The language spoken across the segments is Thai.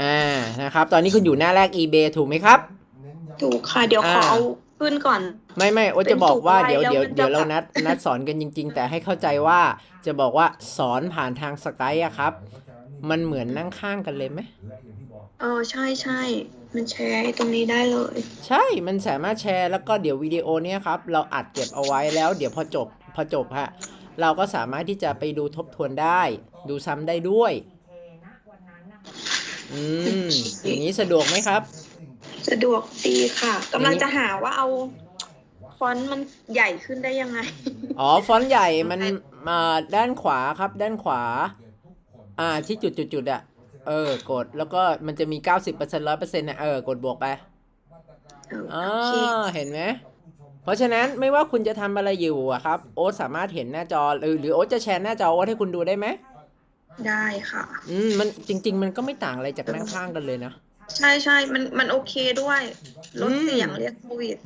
อ่านะครับ ตอนนี้คุณอยู่หน้าแรก eBay ถูกไหมครับ ถูกค่ะ เดี๋ยวขออ่าเอาขึ้นก่อน ไม่ไม่โอ๊ตเป็นจะบอกว่าถูกไว้เดี๋ยวแล้วเดี๋ยวมันจะเดี๋ยวเราแบบนัดนัดสอนกันจริง ๆ แต่ให้เข้าใจว่าจะบอกว่าสอนผ่านทางสกายอะครับ มันเหมือนนั่งข้างกันเลยไหมเออใช่ใช่มันแชร์ตรงนี้ได้เลย ใช่มันสามารถแชร์แล้วก็เดี๋ยววิดีโอเนี้ยครับ เราอัดเก็บเอาไว้แล้วเดี๋ยวพอจบพอจบฮะเราก็สามารถที่จะไปดูทบทวนได้ ดูซ้ำได้ด้วย อืมอย่างนี้สะดวกไหมครับ สะดวกดีค่ะกำลังจะหาว่าเอาฟอนต์มันใหญ่ขึ้นได้ยังไง อ๋อ ฟอนต์ใหญ่มันมาด้านขวาครับ ด้านขวา อ่าที่จุดจุดจุดๆๆอะเออ กดแล้วก็มันจะมี90% 100%นะเออกดบวกไปเอออ่าโอเคเห็นไหมเพราะฉะนั้นไม่ว่าคุณจะทำอะไรอยู่อะครับ โอ๊ตสามารถเห็นหน้าจอหรือหรือโอ๊ตจะแชร์หน้าจอโอ๊ตให้คุณดูได้ไหม ได้ค่ะ อืมมันจริง ๆ มันก็ไม่ต่างอะไรจากนั่งข้างกันเลยนะ ใช่ใช่มันมันโอเคด้วยลดอืมเสียงเรียกโควิด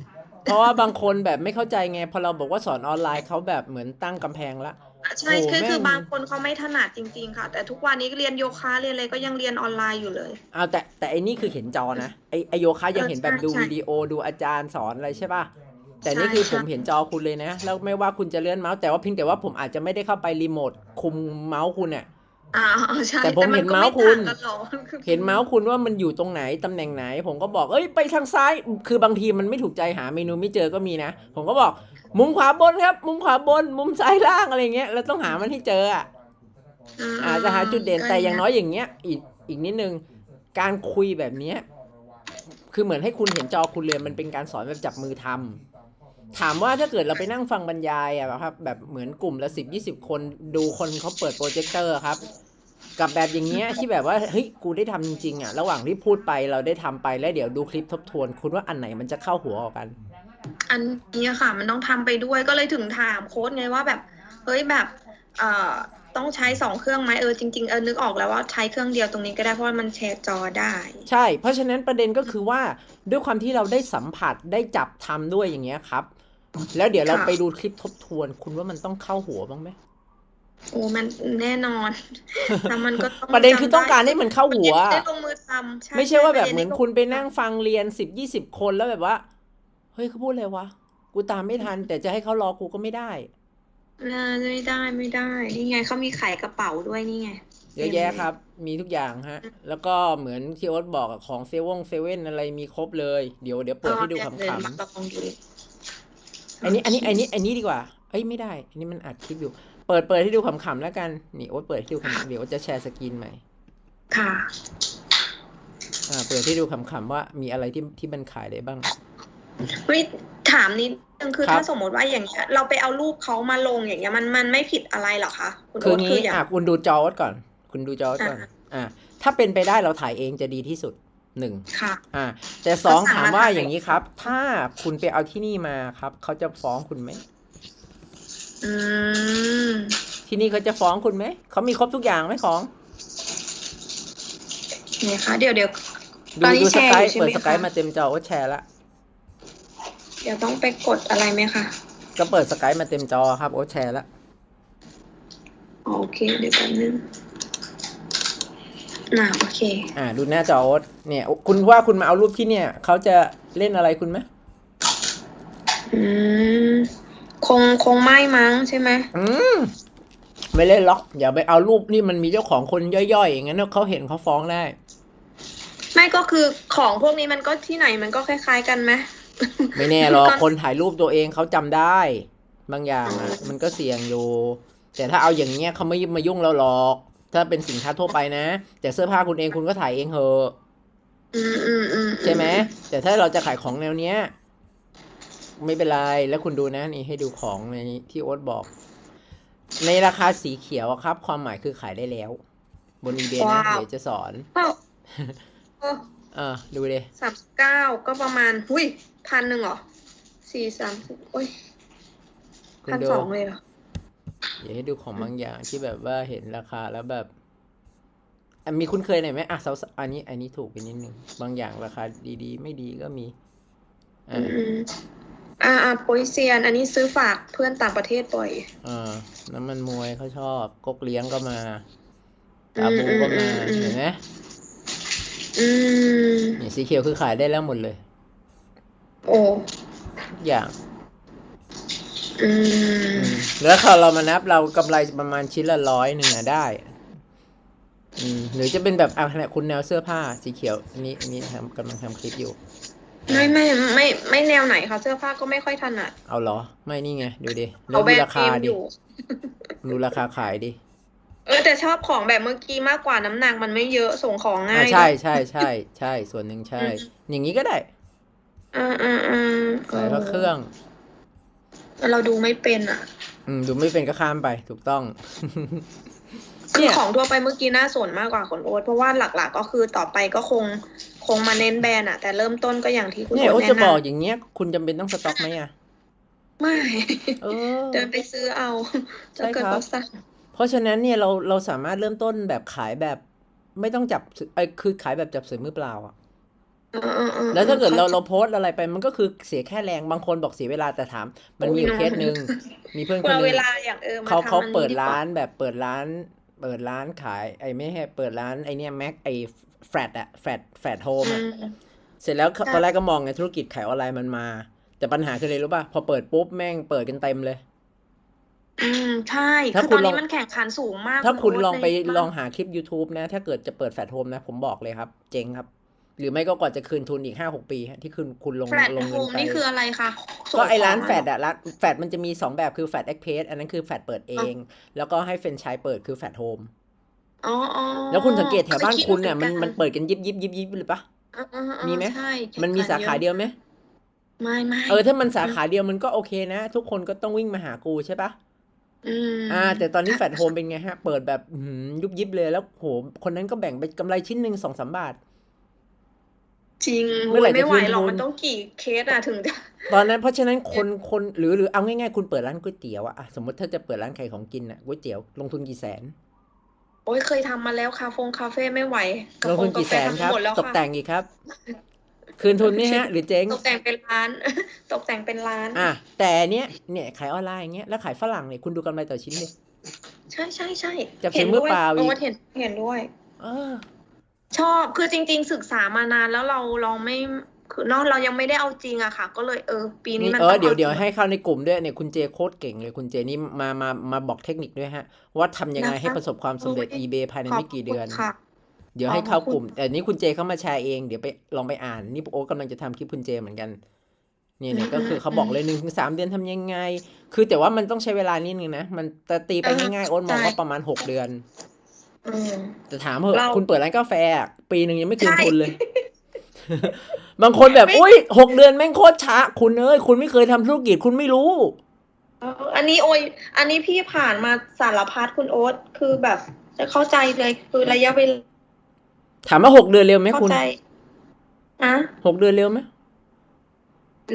เพราะว่าบางคนแบบไม่เข้าใจไง พอเราบอกว่าสอนออนไลน์เขาแบบเหมือนตั้งกำแพงละ ใช่โอ้คือแม่ง คือบางคนเขาไม่ถนัดจริง ๆ ค่ะ แต่ทุกวันนี้เรียนโยคะเรียนอะไรก็ยังเรียนออนไลน์อยู่เลย เอาแต่แต่ไอ้นี่คือเห็นจอนะไอไอโยคะยังเห็นแบบดูใช่วิดีโอดูอาจารย์สอนอะไรใช่ป่ะแต่ใช่นี่คือผมค่ะเห็นจอคุณเลยนะ แล้วไม่ว่าคุณจะเลื่อนเมาส์แต่ว่าเพียงแต่ว่าผมอาจจะไม่ได้เข้าไปรีโมทคุมเมาส์คุณเนี่ย อ่าใช่แต่ผมเห็นก็เมาส์คุณต่งกันหรอกคือเห็นเมาส์คุณว่ามันอยู่ตรงไหนตำแหน่งไหน ผมก็บอกเอ้ยไปทางซ้าย คือบางทีมันไม่ถูกใจหาเมนูไม่เจอก็มีนะ ผมก็บอก มุมขวาบนครับ มุมขวาบน มุมซ้ายล่างอะไรเงี้ยเราต้องหามันให้เจออะอาจจะหาจุดเด่นแต่อย่างน้อยอย่างเงี้ย อีกอีกนิดนึงการคุยแบบเนี้ยคือเหมือนให้คุณเห็นจอคุณเลยมันเป็นการสอนแบบจับมือทำ ถามว่าถ้าเกิดเราไปนั่งฟังบรรยายอะครับ แบบเหมือนกลุ่มละสิบยี่สิบคนดูคนเขาเปิดโปรเจคเตอร์ครับ กับแบบอย่างเงี้ยที่แบบว่าเฮ้ยกูได้ทำจริงๆอะระหว่างที่พูดไปเราได้ทำไปแล้วเดี๋ยวดูคลิปทบทวน คุณว่าอันไหนมันจะเข้าหัวออกกัน อันนี้ค่ะ มันต้องทำไปด้วยก็เลยถึงถามโค้ดไงว่าแบบเฮ้ยแบบเอ่อต้องใช้สองเครื่องไหมเออจริงๆเออนึกออกแล้วว่าใช้เครื่องเดียวตรงนี้ก็ได้เพราะว่ามันแชร์จอได้ ใช่ เพราะฉะนั้นประเด็นก็คือว่าด้วยความที่เราได้สัมผัสได้จับทำด้วยอย่างเงี้ยครับ แล้วเดี๋ยวเราค่ะ ไปดูคลิปทบทวน คุณว่ามันต้องเข้าหัวบ้างไหม โอ้มันแน่นอน แต่มันก็ต้องประเด็นคือจำไต้องการให้มันเข้าหัวมันจะได้ลงมือทำไม่ใช่ว่าแบบเหมือนด้ลงคุณไปนั่งฟังเรียนสิบยี่สิบคนแล้วแบบว่า เฮ้ยเขาพูดอะไรวะ กูตามไม่ทัน แต่จะให้เขารอกูก็ไม่ได้อ่าไม่ได้ไม่ได้ นี่ไงเขามีขายกระเป๋าด้วยนี่ไง เยอะแยะครับ มีทุกอย่างฮะ แล้วก็เหมือนที่โอ๊ตบอกอะของเซเว่นเซเว่นอะไรมีครบเลย เดี๋ยวเดี๋ยวเปิดให้ดูเอขำเดินๆมาลองดู อันนี้อันนี้อันนี้อันนี้ดีกว่า เอ้ยไม่ได้ อันนี้มันอัดคลิปอยู่ เปิดเปิดให้ดูขำๆแล้วกัน นี่โอ๊ตเปิดให้ดูขำๆเดี๋ยวโอ๊ตจะแชร์สกรีนใหม่ ค่ะ อ่า เปิดให้ดูขำๆว่ามีอะไรที่ที่มันขายได้บ้างเฮ้ยถามนิดนึงคือครับ ถ้าสมมติว่าอย่างเงี้ยเราไปเอารูปเขามาลงอย่างเงี้ยมันมันไม่ผิดอะไรเหรอคะคุณคือโอ๊ตงี้อย่าง อะคุณดูจอโอ๊ตก่อน คุณดูจอโอ๊ตก่อน อ่าอ่าถ้าเป็นไปได้เราถ่ายเองจะดีที่สุด หนึ่งค่ะอ่า แต่สองก็สั่งถามว่ามาถ่ายอย่างนี้ครับ ถ้าคุณไปเอาที่นี่มาครับ เขาจะฟ้องคุณไหมอืมที่นี่เขาจะฟ้องคุณไหม เขามีครบทุกอย่างไหมของเนี่ยคะเดี๋ยวเดี๋ยวดูตอนนี้ดูแชสร์กายอยู่ใช่ไหมเปิดสกายคะมาเต็มจอโอ๊ตแชร์ละเดี๋ยวต้องไปกดอะไรไหมคะก็เปิดสกายมาเต็มจอครับโอ๊ตแชร์ละอ๋อโอเคเดี๋ยวแป๊บนึง น่าโอเค อ่า ดูหน้าจอโอ๊ตเนี่ย คุณว่าคุณมาเอารูปที่เนี่ย เขาจะเล่นอะไรคุณไหมอืม คงคงไม่มั้งใช่ไหมอืม ไม่เล่นล็อก อย่าไปเอารูปนี่มันมีเจ้าของคนย่อยๆ อย่างนั้นเขาเห็นเขาฟ้องได้ ไม่ก็คือของพวกนี้มันก็ที่ไหนมันก็คล้าย ๆ กันไหมไม่แน่หรอกก็คนถ่ายรูปตัวเองเขาจำได้ บางอย่างอะมันก็เสี่ยงอยู่ แต่ถ้าเอาอย่างเงี้ยเขาไม่มายุ่งเราหรอก ถ้าเป็นสินค้าทั่วไปนะ แต่เสื้อผ้าคุณเองคุณก็ถ่ายเองเหอะอืมอืมอืมใช่ไหมแต่ถ้าเราจะขายของแนวเนี้ย ไม่เป็นไรแล้วคุณดูนะ นี่ให้ดูของในที่โอ๊ตบอก ในราคาสีเขียวอะครับ ความหมายคือขายได้แล้ว บนอีเบนะเดี๋ยวจะสอนเอ้าเออเออดูเลยสามเก้าก็ประมาณหุยพันหนึ่งเหรอสี่สามสิบโอ้ยคุณพันดูสองเลยเหรอ เดี๋ยวให้ดูของบางอย่างที่แบบว่าเห็นราคาแล้วแบบอะมีคุณเคยไหนอยไหมอะเสาอันนี้ อันนี้ถูกไปนิดนึงบางอย่างราคาดี ๆ ไม่ดีก็มีอือ่ามอืมอ่าอ่าโปยเซียน อันนี้ซื้อฝากเพื่อนต่างประเทศบ่อยอ่าน้ำมันมวยเขาชอบกกเลี้ยงก็มากาบูก็มาอืมอืมอืมเห็นไหมอืมนี่สีเขียวคือขายได้แล้วหมดเลย โอ้ทุกอย่างอืมอืม แล้วถ้าเรามานับเรากำไรประมาณชิ้นละร้อยหนึ่งอะได้ อืมหรือจะเป็นแบบอะเนี่ยคุณแนวเสื้อผ้าสีเขียวอันนี้อันนี้ทำกำลังทำคลิปอยู่ ไม่ไม่ไม่ไม่แนวไหนคะเสื้อผ้าก็ไม่ค่อยถนัดเอาเหรอ ไม่นี่ไง ดูดิแล้เขาวแบดูบราเกคามดิอยู่ ดูราคาขายดิเออแต่ชอบของแบบเมื่อกี้มากกว่าน้ำหนักมันไม่เยอะส่งของง่าอ่ายใช่ใช่ใช่ใช่ส่วนหนึ่งใช่ อย่างนี้ก็ได้อืมอืมอืมใส่พระเครื่อง เราดูไม่เป็นอะ อืมดูไม่เป็นก็ข้ามไปถูกต้อง คือเนี่ยของทั่วไปเมื่อกี้น่าสนมากกว่าคนโอ๊ตเพราะว่าหลักๆ ก็คือต่อไปก็คงคงมาเน้นแบรนด์อะ แต่เริ่มต้นก็อย่างที่คุณเนี่ยโอ๊โอ้ตจะแนะบอกนำอย่างเงี้ย คุณจำเป็นต้องสต็อกไหมอะไม่เออ เดินไปซื้อเอาใช่ถ้าเกิดครับ เขาสั่งเพราะฉะนั้นเนี่ยเราเราสามารถเริ่มต้นแบบขายแบบ ไม่ต้องจับสื่อเอ้ยคือขายแบบจับสื่อมือเปล่าอะเออเออออ แล้วถ้าเกิดเราข้ใจเราโพสต์อะไรไปมันก็คือเสียแค่แรงบางคนบอกเสียเวลาแต่ถาม มันมีอยู่เคสหนึ่งมีเพื่อนคนเอาหนึเวงลาอย่างเออมาเขาทำเขาอันนี้เปิดกว่ร้านแบบเปิดร้าน เปิดร้านขาย ไอ้ไม่ใช่เปิดร้านไอ้เนี่ยแม็กไอ้แฟลตอะแฟลตแฟลตโฮมอือะมเสร็จแล้วค่ะตอนแรกก็มองไงธุรกิจขายออนไลน์มันมา แต่ปัญหาคืออะไรรู้ป่ะพอเปิดปุ๊บแม่งเปิดกันเต็มเลยอืมใช่ถ้าคือคุตณอนลอนี้งมันแข่งขันสูงมาก ถ้าคุณโตลองไปในบ้านลองหาคลิป YouTube นะ ถ้าเกิดจะเปิดแฟลตโฮมนะ ผมบอกเลยครับ เจ๊งครับ หรือไม่ก็กว่าจะคืนทุนอีกห้าหกปีฮะที่คุณคุณลงแฟลตลงโฮเงินมไปนี่คืออะไรคะส่งก็ไอร้านของแฟดเหอะร้านแฟดมันจะมีสองแบบคือแฟดเอ็กเพสอันนั้นคือแฟดเปิดเอง แล้วก็ให้เฟรนไชส์เปิดคือแฟดโฮมอ๋ออ๋อแล้วคุณสังเกตแถวบ้านเคยดคุณเนี่ยมันหอกัมันเปิดกันยิบยิบยิบยิบเลยปะ อ่าอ่าอ่ามีไหม ใช่แข่งมันมีขัสาขาอะเดียวไหมไม่ไม่เออถ้ามันสาขาเดียวมันก็โอเคนะ ทุกคนก็ต้องวิ่งมาหากูใช่ปะอืมอ่า แต่ตอนนี้แฟดโฮมเป็นไงฮะ เปิดแบบอื้อหือยุบยิบเลยแล้วโหคนนั้นก็แบ่งไปกำไรชิ้นหนึ่งสองสามบาท จริงเมื่อไหร่โยไม่ไหวจะคืนหรอกทุนมันต้องกี่เคสอะถึงจะตอนนั้นเพราะฉะนั้นคนคนหรือหรือเอาง่ายๆ คุณเปิดร้านก๋วยเตี๋ยวอะอะสมมติถ้าจะเปิดร้านขายของกินอะก๋วยเตี๋ยวลงทุนกี่แสน โอ้ยเคยทำมาแล้วคาเฟงคาเฟ่ไม่ไหวกาลงแฟทุนกี่แสนกาฟครับหมดแล้วตกค่ะแต่งอีกครับ คืนทุนไหมฮะ หรือเจ๊งตกแต่งเป็นร้าน ตกแต่งเป็นร้าน อะแต่เนี้ยเนี่ยขายออนไลน์อย่างเงี้ยแล้วขายฝรั่งเนี่ยคุณดูกำไรต่อชิ้นเลยใช่ใช่ใช่จับเสียงมือเปล่าอีกโอ้เห็นเห็นด้วย เออ ชอบคือจริง ๆ ศึกษามานานแล้วเราเราไม่คือเนอะเรายังไม่ได้เอาจริงอะค่ะ ก็เลยเออ ปีนี้นี่มันเออต้องเดี๋ยวอาเดี๋ยวจริงให้เข้าในกลุ่มด้วยเนี่ยคุณเจโคตรเก่งเลยคุณเจนี่มามามาบอกเทคนิคด้วยฮะ ว่าทำยังไงนะคะให้ประสบความสำเร็จโอ้ย eBay ภายในไม่กี่เดือน ขบคุณค่ะ เดี๋ยวให้เข้าขอบคุณกลุ่มแต่นี้คุณเจเขามาแชร์เอง เดี๋ยวไปลองไปอ่าน นี่โอ๊ตกำลังจะทำคลิปคุณเจเหมือนกัน เนี่ยเนี่ยก็คือเขาบอกเลยหนึ่งถึงสามเดือนทำยังไง คือแต่ว่ามันต้องใช้เวลานิดนึงนะ มันแต่ตีไปง่ายๆโอ๊ตมองว่าประมาณหกเดือนอืม แต่ถามเหอะเราคุณเปิดร้านกาแฟอะปีหนึ่งยังไม่คืนใช่ทุนเลย บางคนแบบไม่อุ้ยหกเดือนแม่งโคตรช้า คุณเอ้ยคุณไม่เคยทำธุรกิจคุณไม่รู้เอออันนี้โอยอันนี้พี่ผ่านมาสารพัดคุณโอ๊ตคือแบบ จะเข้าใจเลยคือระยะเวลาถามว่าหกเดือนเร็วไหมเข้าคุณใจอะหกเดือนเร็วไหม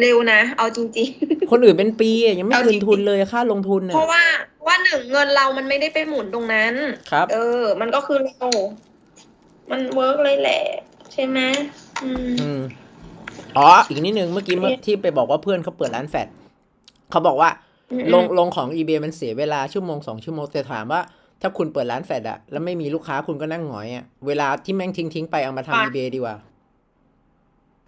เร็วนะ เอาจริง คนอื่นเป็นปีอะยังไม่เอาคืจรินงๆ ทุนเลยค่าลงทุนๆ น่ะเพราะว่าว่าหนึ่งเงินเรามันไม่ได้ไปหมุนตรงนั้น ครับ เออ มันก็คือเรามันเวิร์กเลยแหละ ใช่ไหมอืม อืมอ๋อ อีกนิดนึงเมื่อกี้เมื่อที่ไปบอกว่าเพื่อนเขาเปิดร้านแฟดเขาบอกว่า อืมลงลงของ eBay มันเสียเวลาชั่วโมงสองชั่วโมงแต่ถามว่า ถ้าคุณเปิดร้านแฟดอะแล้วไม่มีลูกค้าคุณก็นั่งหงอยอะเวลาที่แม่งทิ้งทิ้งๆไปเอามาทำ eBay ดีกว่า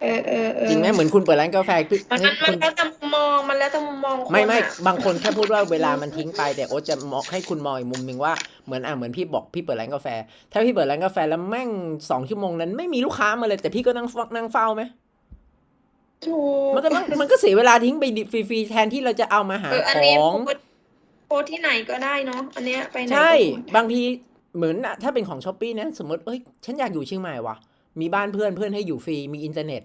เออเออเออจริงไหมเหมือนคุณเปิดร้านกาแฟคือมันเฮ้มัยนคุณแล้วแต่มุมมองมันแล้วแต่มุมมองคนไม่ไม่อะบางคนแค่พูดว่าเวลามันทิ้งไปแต่โอ๊ตจะมองให้คุณมองอีกมุมหนึ่งว่าเหมือนอะเหมือนพี่บอกพี่เปิดร้านกาแฟ ถ้าพี่เปิดร้านกาแฟแล้วแม่งสองชั่วโมงนั้นไม่มีลูกค้ามาเลยแต่พี่ก็นั่งฟังนั่งเฝ้าไหมถูกมันก็ต้องมันก็เสียเวลาทิ้งไปดิฟรีๆแทนที่เราจะเอามาหาเอออันขนี้อง โพสต์โพสต์ที่ไหนก็ได้เนาะอันเนี้ยไปไหนก็ใช่ โพสต์ บางทีเหมือนอะถ้าเป็นของช้อปปี้นะ สมมติเอ้ย ฉันอยากอยู่เชียงใหม่ว่ะ มีบ้านเพื่อนเพื่อนให้อยู่ฟรีมีอินเทอร์เน็ต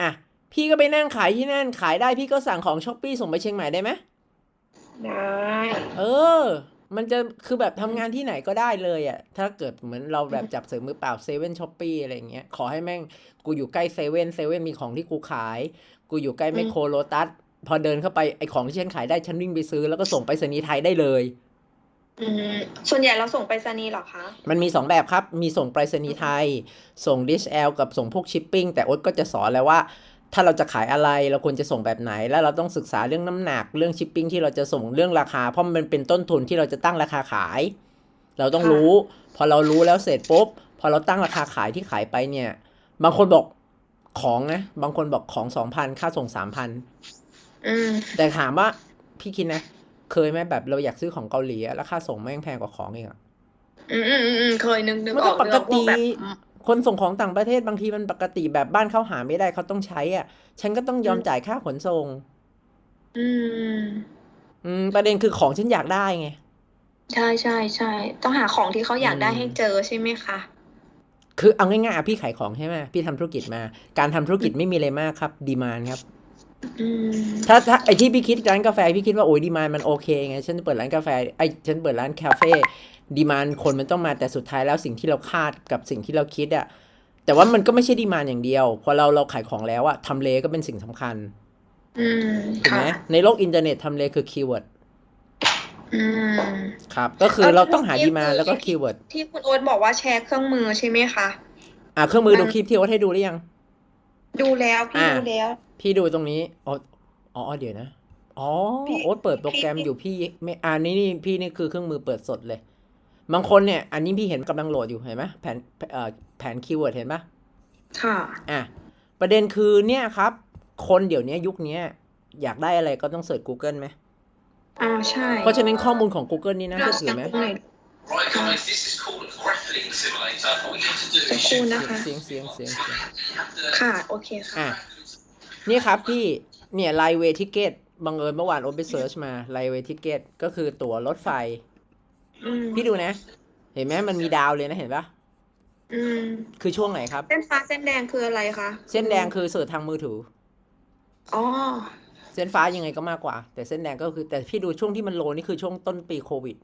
อะพี่ก็ไปนั่งขายที่นั่นขายได้พี่ก็สั่งของช้อปปี้ส่งไปเชียงใหม่ได้ไหมได้เออ มันจะคือแบบทำงานที่ไหนก็ได้เลยอะ่ะ ถ้าเกิดเหมือนเราแบบจับเสริมมือเปล่าเซเว่นช้อปปี้อะไรอย่างเงี้ย ขอให้แม่งกูอยู่ใกล้เซเว่นเซเว่นมีของที่กูขาย กูอยู่ใกล้แมคโครโลตัสพอเดินเข้าไปไอของที่ฉันขายได้ฉันวิ่งไปซื้อแล้วก็ส่งไปรษณีย์ไทยได้เลย อืมส่วนใหญ่เราส่งไปรษณีย์เหรอคะ มันมี 2 แบบครับ มีส่งไปรษณีย์ไทย ส่ง DHL กับส่งพวกชิปปิ้ง แต่โอ๊ตก็จะสอนแล้วว่า ถ้าเราจะขายอะไรเราควรจะส่งแบบไหน แล้วเราต้องศึกษาเรื่องน้ำหนัก เรื่องชิปปิ้งที่เราจะส่งเรื่องราคา เพราะมันเป็นต้นทุนที่เราจะตั้งราคาขาย เราต้องรู้ พอเรารู้แล้วเสร็จปุ๊บพพอเราตั้งราคาขายที่ขายไปเนี่ย บางคนบอกของนะ บางคนบอกของสองพันค่าส่งสามพัน อืม แต่ถามว่าพี่คิดนะ เคยไหมแบบเราอยากซื้อของเกาหลีอะแล้วค่าส่งแม่งแพงกว่าของอีกอะอืมอืมอืมอืมเคยนึกนึกมันอก็อกปนึกออพวติแบบคนส่งของต่างประเทศบางทีมันปกติแบบบ้านเขาหาไม่ได้เขาต้องใช้อะ ฉันก็ต้องยอมจ่ายค่าขนส่ง อืม อืมประเด็นคือของฉันอยากได้ไง ใช่ใช่ใช่ต้องหาของที่เขาอยากได้อืม ให้เจอใช่ไหมคะ คือเอาง่ายๆอะพี่ขายของใช่ไหมพี่ทำธุรกิจมา การทำธุรกิจไม่มีอะไรมากครับ ดีมานครับ อืมถ้าถ้าไอที่พี่คิดร้านกาแฟพี่คิดว่าโอ้ยดีมานมันโอเคไงฉันเปิดร้านกาแฟไอฉันเปิดร้านคาเฟ่ดีมานคนมันต้องมาแต่สุดท้ายแล้วสิ่งที่เราคาดกับสิ่งที่เราคิดอะแต่ว่ามันก็ไม่ใช่ดีมานอย่างเดียว พอเราเราขายของแล้วอะทำเลก็เป็นสิ่งสำคัญอืมถูกค่ะไหมในโลกอินเทอร์เน็ตทำเลคือคีย์เวิร์ดอืม ครับก็คือเอ่อเราต้องหาที่ดีมานคือแล้วก็คีย์เวิร์ดที่คุณโอ๊ตบอกว่าแชร์เครื่องมือใช่ไหมคะ อะเครื่องมือดูมันคลิปที่โอ๊ตให้ดูหรือยัง ดูแล้วพี่อ่า ดูแล้ว พี่ดูตรงนี้อ๋ออ๋อเดี๋ยวนะอ๋อพี่โอ๊ตเปิดโปรแกรมพี่อยู่พี่ไม่อ่านี่นี่พี่นี่คือเครื่องมือเปิดสดเลย บางคนเนี่ย อันนี้พี่เห็นกำลังโหลดอยู่เห็นไหมแผนเอ่อแผนคีย์เวิร์ดเห็นปะค่ะอะประเด็นคือเนี่ยครับ คนเดี๋ยวนี้ยุคนี้อยากได้อะไรก็ต้องเสิร์ช Google ไหมอ่าใช่ เพราะฉะนั้นข้อมูลของ Google นี่น่าเชื่อถือไหมตรงไหน Right, guys, this is called a grappling simulator. What you have to do สัก is ครู่นะคะเสียงเสียงเสียงเสียง you have to ค่ะ โอเคค่ะอะ นี่ครับพี่เนี่ยไลเวทิเกตบังเอิญเมื่อวานโอไปเซิร์ชมาไลเวทิเกตก็คือตั๋วรถไฟ อืมพี่ดูนะ เห็นไหมมันมีดาวเลยนะเห็นปะอืมคือช่วงไหนครับ เส้นฟ้าเส้นแดงคืออะไรคะเส้นแดงคือเสิร์ชทางมือถือ อ๋อเส้นฟ้ายังไงก็มากกว่า แต่เส้นแดงก็คือแต่พี่ดูช่วงที่มันโลนี่คือช่วงต้นปีโควิด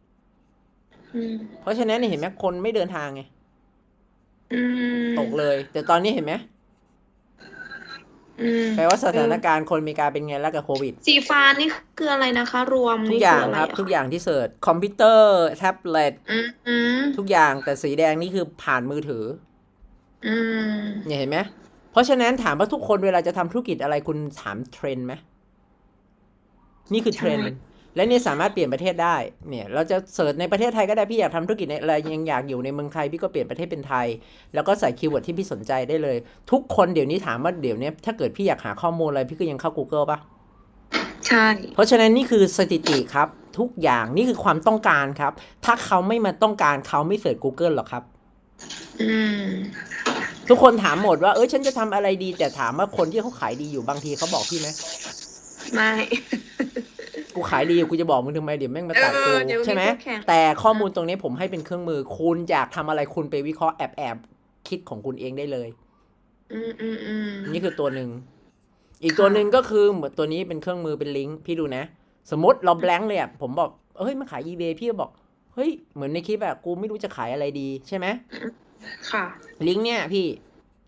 อืมเพราะฉะนั้นเนี่ยเห็นไหมคนไม่เดินทางไงอืมตกเลย แต่ตอนนี้เห็นไหม อืมแปลว่าสถานการณ์คนอเมริกาเป็นไงแล้วกับโควิด สีฟ้านี่คืออะไรนะคะ รวมทุกนี่อย่างคืออะไรครับอะทุกอย่างที่เสิร์ชคอมพิวเตอร์แท็บเล็ตอืมอืมทุกอย่างแต่สีแดงนี่คือผ่านมือถือ อืมเนี่ยเห็นไหมเพราะฉะนั้นถามว่าทุกคนเวลาจะทำธุรกิจอะไรคุณถามเทรนด์ไหมนี่คือเทรนด์ และเนี่ยสามารถเปลี่ยนประเทศได้ เนี่ย เราจะเสิร์ชในประเทศไทยก็ได้ พี่อยากทำธุรกิจในอะไรยังอยากอยู่ในเมืองไทย พี่ก็เปลี่ยนประเทศเป็นไทย แล้วก็ใส่คีย์เวิร์ดที่พี่สนใจได้เลย ทุกคนเดี๋ยวนี้ถามว่าเดี๋ยวนี้ถ้าเกิดพี่อยากหาข้อมูลอะไรพี่ก็ยังเข้า Google ปะใช่ เพราะฉะนั้นนี่คือสถิติครับ ทุกอย่างนี่คือความต้องการครับ ถ้าเขาไม่มาต้องการเขาไม่เสิร์ช Google หรอกครับ อืมทุกคนถามหมดว่าเออฉันจะทำอะไรดีแต่ถามว่าคนที่เขาขายดีอยู่บางทีเขาบอกพี่ไหม ไม่ กูขายดีอยู่กูจะบอกมึงทำไมเดี๋ยวแม่งมาตัดกูเออเดี๋ยวมีใช่ไหมคู่แข่ง แต่ข้อมูลตรงนี้ผมให้เป็นเครื่องมือ คุณอยากทำอะไรคุณไปวิเคราะห์แอบแอบคิดของคุณเองได้เลย อืมอืมอืม นี่คือตัวหนึ่ง อีกค่ะตัวหนึ่งก็คือเหมือนตัวนี้เป็นเครื่องมือเป็นลิงก์พี่ดูนะ สมมติเราแบงค์เลยอะผมบอกเฮ้ยมาขาย eBay พี่ก็บอก เฮ้ย เหมือนในคลิปอะกูไม่รู้จะขายอะไรดีใช่ไหม ค่ะ ลิงก์เนี่ยพี่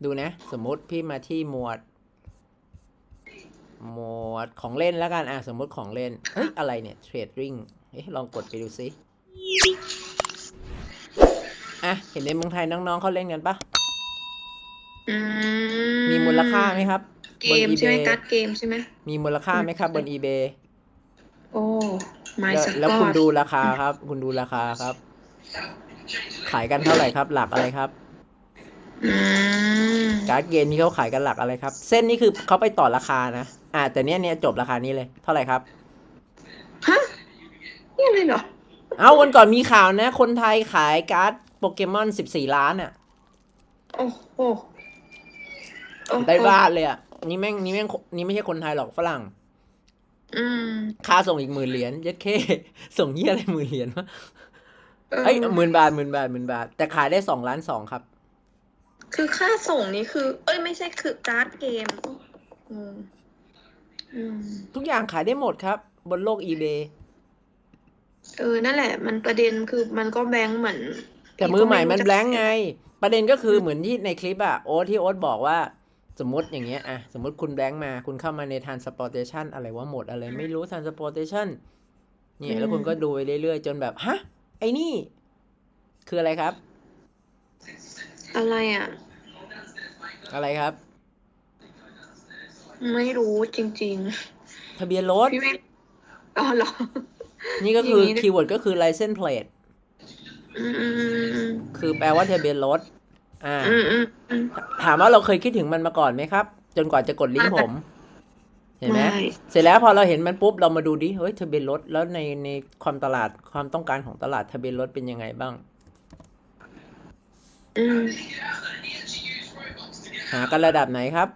ดูนะ สมมติพี่มาที่หมวด หมวดของเล่นแล้วกันอะสมมติของเล่นเฮ้ยอะไรเนี่ยเทรดริงเอ๊ะลองกดไปดูซิอะเห็นในเมืองไทยน้องๆเขาเล่นกันปะอืมมีมูลค่าไหมครับเกบนมใช่ไหม eBay การ์ดเกมใช่ไหมมีมูลค่าไหมครับ บน eBay โอ้ไม่แล้วสักแล้วก้อคุณนดูราคาครับ คุณดูราคาครับ ขายกันเท่าไหร่ครับ หลักอะไรครับ อืมการ์ดเกมที่เขาขายกันหลักอะไรครับ เส้นนี้คือเขาไปต่อราคานะ อ่า แต่เนี้ยเนี้ยจบราคานี้เลย เท่าไหร่ครับ ฮะนี่เลยเหรอเอาวันก่อนมีข่าวนะ คนไทยขายการ์ดโปเกมอนสิบสี่ล้านอะ โอ้โหโอ้โหได้บ้านเลยอะ นี่แม่งนี่แม่งนี่ไม่ใช่คนไทยหรอกฝรั่ง อืมค่าส่งอีกหมื่นเหรียญยัดเค ส่งเยี่ยอะไรหมื่นเหรียญวะเออเอ้ยหมื่นบาทหมื่นบาทหมื่นบาท แต่ขายได้สองล้านสองครับ คือค่าส่งนี่คือ เอ้ยไม่ใช่คือการ์ดเกมอืมอืมทุกอย่างขายได้หมดครับ บนโลก eBay เออนั่นแหละ มันประเด็นคือมันก็แบงค์เหมือนแต่มือใหม่มันจะแบงค์ไง ประเด็นก็คือเหมือนที่ในคลิปอะโอ๊ตที่โอ๊ตบอกว่า สมมติอย่างเงี้ยอะสมมติคุณแบงค์มาคุณเข้ามาใน transportation อะไรว่าหมดอะไรไม่รู้ transportation เนี่ยแล้วคุณก็ดูไปเรื่อยๆ จนแบบ ฮะ ไอ้นี่ คืออะไรครับ อะไรอะ อะไรครับ ไม่รู้จริง ทะเบียนรถ ๆ พี่ไม่อ๋อเหรอ นี่ก็คืออย่างนี้ คีย์เวิร์ดก็คือ license plate อืมอืมอืมอืมคือแปลว่าทะเบียนรถ อ่า อืมอืมอืม ถามว่าเราเคยคิดถึงมันมาก่อนไหมครับ จนกว่าจะกดลิงก์ผม เห็นไหม ไม่ เสร็จแล้วพอเราเห็นมันปุ๊บเรามาดูดิ เฮ้ยทะเบียนรถ แล้วในในความตลาดความต้องการของตลาดทะเบียนรถเป็นยังไงบ้างอืม หากันระดับไหนครับ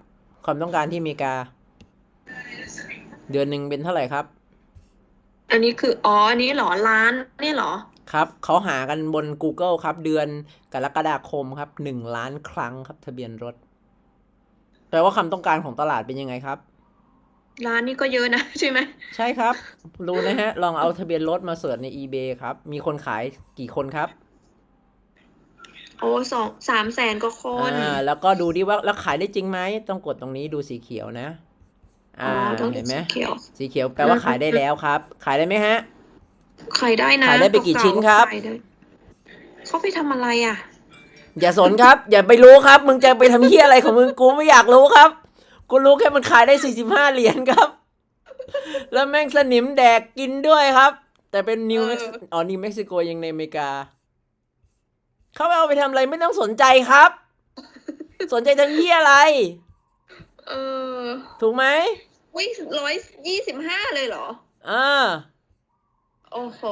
ความต้องการที่อเมริกา เดือนหนึ่งเป็นเท่าไหร่ครับ อันนี้คือ อ๋อ อันนี้เหรอร้านนี่เหรอ ครับ เขาหากันบน Google ครับ เดือนกรกฎาคมครับหนึ่งล้านครั้งครับ ทะเบียนรถ แปลว่าความต้องการของตลาดเป็นยังไงครับร้านนี่ก็เยอะนะใช่ไหม ใช่ครับ รู้นะฮะ ลองเอาทะเบียนรถมาเสิร์ชใน eBay ครับ มีคนขายกี่คนครับ โอ้สองสามแสนกว่าคน อ่าแล้วก็ดูดิว่าแล้วขายได้จริงไหมต้องกดตรงนี้ดูสีเขียวนะอ๋ออ่าต้องเห็นไหมสีเขียว สีเขียวแปลว่าขายได้แล้วครับ ขายได้ไหมฮะ ขายได้นะขายได้ไปกี่ชิ้นครับ ขายได้เขาไปทำอะไรอะ อย่าสนครับ อย่าไปรู้ครับ มึงจะไปทำเหี้ยอะไรของมึงกูไม่อยากรู้ครับ กูรู้แค่มันขายได้45เหรียญครับ แล้วแม่งสนิมแดกกินด้วยครับ แต่เป็นนิวเอออ๋อนิวเม็กซิโกยังในอเมริกา เขาเอาไปทำอะไรไม่ต้องสนใจครับ สนใจทำเหี้ยอะไร เออถูกไหมวิร้อยยี่สิบห้าเลยเหรอ อ่า โอ้โห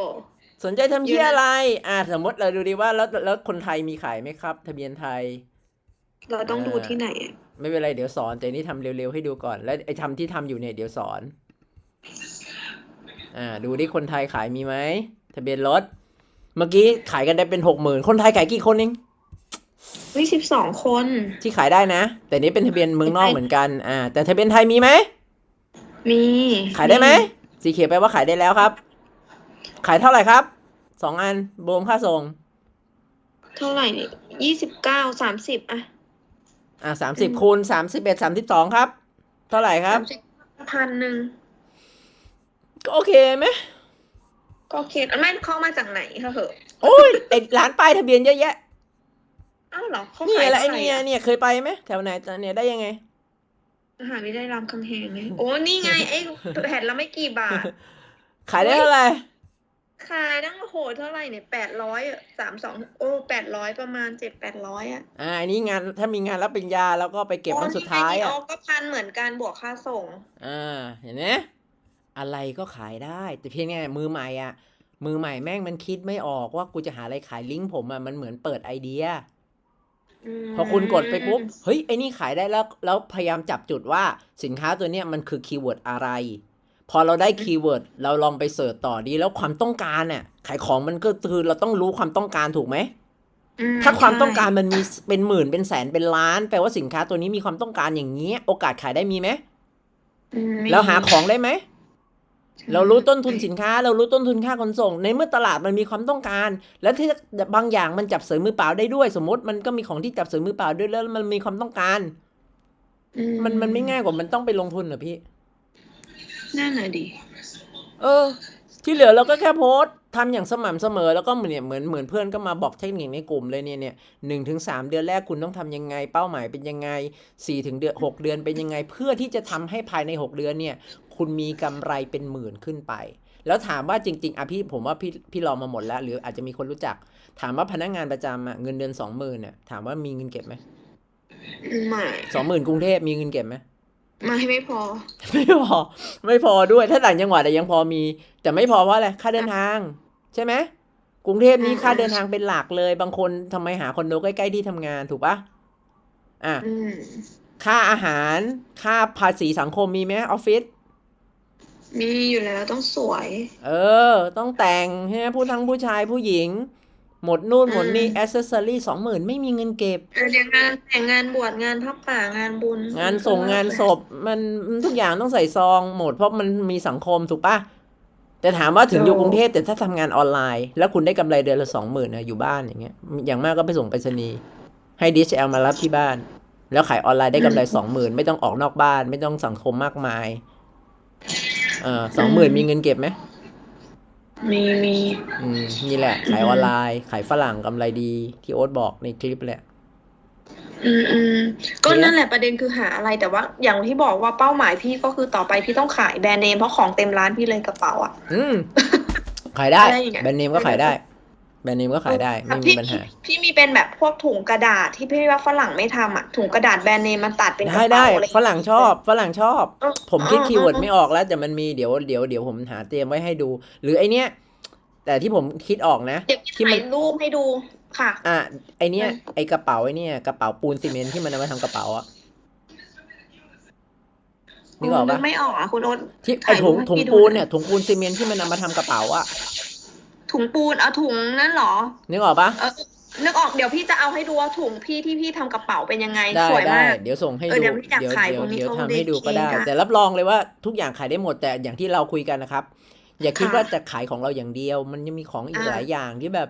สนใจทำเหี้ยอะไร อ่าสมมติเราดูดีว่าแล้วแล้วคนไทยมีขายไหมครับ ทะเบียนไทย เราต้องดูอ่าที่ไหนอะไม่เป็นไรเดี๋ยวสอนแต่นี่ทำเร็วๆให้ดูก่อน แล้วไอ้ทำที่ทำอยู่เนี่ยเดี๋ยวสอน อ่า ดูดิคนไทยขายมีไหมทะเบียนรถ เมื่อกี้ขายกันได้เป็นหกหมื่นคนไทยขายกี่คนเองวิสิบสองคน ที่ขายได้นะ แต่นี่เป็นทะเบียนเมืองนอกเหมือนกัน อ่า แต่ทะเบียนไทยมีไหม มี ขายได้ไหมสีเขียวแปลว่าขายได้แล้วครับ ขายเท่าไหร่ครับ สองอันรวมค่าส่ง เท่าไหร่เนี่ยยี่สิบเก้าสามสิบอะอ่าสามสิบคูณสามสิบเอ็ดสามสิบสองครับ เท่าไหร่ครับสามสิบพันหนึ่งก็โอเคไหม ก็โอเคไม่เขามาจากไหนคะเหอะโอ้ยไอร้านป้ายทะเบียนเยอะแยะอ้าวเหรอเขานี่ขายแหละไอเท่าไหร่เนี่ยอะเนี่ยเคยไปไหมแถวไหนเนี่ยได้ยังไง มหาวิทยาลัยรามคำแหงไงโอ้นี่ไงไอ้แผ่นละไม่กี่บาท ขายได้เท่าไหร่ขายตั้งโหเท่าไหร่เนี่ยแปดร้อยสามสองโอ้แปดร้อยประมาณเจ็ดแปดร้อยอะอ่าอันนี้งานถ้ามีงานรับปริญญาแล้วก็ไปเก็บวันสุดท้ายอ๋อะอก็พันเหมือนกันบวกค่าส่ง อ่าเห็นไหม อะไรก็ขายได้ แต่เพียงแค่มือใหม่อะ มือใหม่แม่งมันคิดไม่ออกว่ากูจะหาอะไรขายลิงก์ผมอะมันเหมือนเปิดไอเดียมพอคุณกดไปปุ๊บ เฮ้ยไอ้นี่ขายได้แล้ว แล้วพยายามจับจุดว่าสินค้าตัวเนี้ยมันคือคีย์เวิร์ดอะไร พอเราได้คีย์เวิร์ดเราลองไปเสิร์ชต่อดี แล้วความต้องการน่ะขายของมันก็คือเราต้องรู้ความต้องการถูกไหมอืมถ้าความต้องใช่การมันมีเป็นหมื่นเป็นแสนเป็นล้าน แปลว่าสินค้าตัวนี้มีความต้องการอย่างเงี้ยโอกาสขายได้มีไหมอืมไม่แล้วหาของได้ไหมใช่ เรารู้ต้นทุนสินค้า เรารู้ต้นทุนค่าขนส่ง ในเมื่อตลาดมันมีความต้องการ แล้วที่บางอย่างมันจับเสริมมือเปล่าได้ด้วย สมมติมันก็มีของที่จับเสริมมือเปล่าด้วยแล้วมันมีความต้องการอืมันมันไม่ง่ายกว่ามันต้องไปลงทุนเหรอพี่นั่นน่ะดิเออ ที่เหลือเราก็แค่โพสต์ ทำอย่างสม่ำเสมอแล้วก็เหมือนเนี่ยเหมือนเหมือนเพื่อนก็มาบอกเทคนิคในกลุ่มเลยเนี่ยเนี่ยหนึ่งถึงสามเดือนแรกคุณต้องทำยังไง เป้าหมายเป็นยังไงสี่ถึงเดือนหกเดือนเป็นยังไง เพื่อที่จะทำให้ภายในหกเดือนเนี่ยคุณมีกำไรเป็นหมื่นขึ้นไป แล้วถามว่าจริง ๆอะพี่ผมว่าพี่พี่ลองมาหมดแล้ว หรืออาจจะมีคนรู้จัก ถามว่าพนักงานประจำอะเงินเดือนสองหมื่นเนี่ยถามว่ามีเงินเก็บไหมไม่สองหมื่นกรุงเทพมีเงินเก็บไหม ไม่ไม่พอ ไม่พอ ไม่พอด้วยถ้าต่างจังหวัดอะยังพอมี แต่ไม่พอเพราะอะไรค่าเดินทาง ใช่ไหมกรุงเทพนี่อ่าค่าเดินทางเป็นหลักเลย บางคนทำไมหาคอนโดใกล้ๆที่ทำงานถูกปะอะอืมค่าอาหารค่าภาษีสังคมมีไหมออฟฟิศมีอยู่แล้วต้องสวย เออ ต้องแต่งใช่ไหมผู้ทั้งผู้ชายผู้หญิง หมดนู่นหมดนี่อืมแอสเซสซอรี่สองหมื่นไม่มีเงินเก็บเออเดี๋ยวงานแต่งงานบวชงานพับป่างานบุญ งานส่งงานศพมันมันทุกอย่างต้องใส่ซองหมดเพราะมันมีสังคมถูกปะแต่ถามว่าถึงอยู่กรุงเทพแต่ถ้าทำงานออนไลน์ แล้วคุณได้กำไรเดือนละสองหมื่นนะอยู่บ้านอย่างเงี้ย อย่างมากก็ไปส่งไปรษณีย์ให้ DHL มารับที่บ้าน แล้วขายออนไลน์ได้กำไรสองหมื่นไม่ต้องออกนอกบ้าน ไม่ต้องสังคมมากมายเออสองหมื่นมีเงินเก็บไหม มีมีอืมนี่แหละ ขายออนไลน์ ขายฝรั่งกำไรดี ที่โอ๊ตบอกในคลิปแหละ อืมอืมก็เนี่ยนั่นแหละประเด็นคือหาอะไรแต่ว่า อย่างที่บอกว่าเป้าหมายพี่ก็คือต่อไปพี่ต้องขายแบรนด์เนมเพราะของเต็มร้านพี่เลยกระเป๋าอะ อืม ขายได้ อะไรอย่างเงี้ย แบรนด์เนมก็ขายได้ แบรนด์เนมก็ขายได้ไม่มีพี่ปัญหา พี่มีเป็นแบบพวกถุงกระดาษที่พี่ว่าฝรั่งไม่ทำอะถุงกระดาษแบรนด์เนมมันตัดเป็นกได้ระได้เป๋าอะไรฝรั่งชอบ ฝรั่งชอบเออผมคิดเออคีย์เวิร์ดเออไม่ออกแล้วแต่มันมีเดี๋ยวเดี๋ยวเดี๋ยวผมหาเตรียมไว้ให้ดู หรือไอเนี้ยแต่ที่ผมคิดออกนะเดี๋ยวพี่ที่มันถ่ายรูปให้ดูค่ะ อะไอเนี้ยอืมไอกระเป๋าไอเนี้ยกระเป๋าปูนซีเมนต์ที่มันเอามาทำกระเป๋าอะนึกออกนึปะกไม่ออกอะคุณโอ๊ตที่ไอถ่ายรูถุปงให้ถุงพี่ดูปูนหน่อยเนี่ยถุงปูนซีเมนต์ที่มันเอามาทำกระเป๋าอะ ถุงปูนเอาถุงนั่นเหรอ นึกออกปะเออนึกออกเดี๋ยวพี่จะเอาให้ดูว่าถุงพี่ที่พี่ทำกระเป๋าเป็นยังไงได้สวยได้มาก เดี๋ยวส่งให้เออดูเดี๋ยวพี่อยากเดี๋ยวขายเดี๋ยวพวกนี้เดี๋ยวเขาทำให้ดูก็ได้เด็กเองอะแต่รับรองเลยว่าทุกอย่างขายได้หมดแต่อย่างที่เราคุยกันนะครับ อย่าคิดค่ะว่าจะขายของเราอย่างเดียว มันยังมีของอีกอ่าหลายอย่างที่แบบ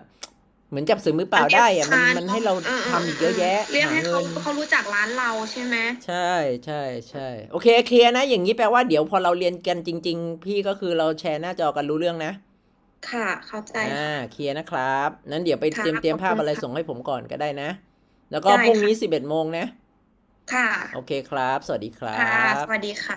เหมือนจับสื่อมือเปล่าได้อะมันมันให้เราอืมทำอีกเยอะแยะเรียกหาให้เงิเขานเขารู้จักร้านเราใช่ไหม ใช่ใช่ใช่โอเคเคลียร์นะ อย่างนี้แปลว่าเดี๋ยวพอเราเรียนกันจริง ๆ พี่ก็คือเราแชร์หน้าจอกันรู้เรื่องนะ ค่ะ เข้าใจอ่าเคลียร์นะครับ นั้นเดี๋ยวไปค่ะเตรียมเตรียมขอบภาพคุณอะไรค่ะ ส่งให้ผมก่อนก็ได้นะ แล้วก็ได้พรุ่งค่ะ นี้สิบเอ็ดโมงนะ ค่ะ โอเคครับ สวัสดีครัค่ะบสวัสดีค่ะ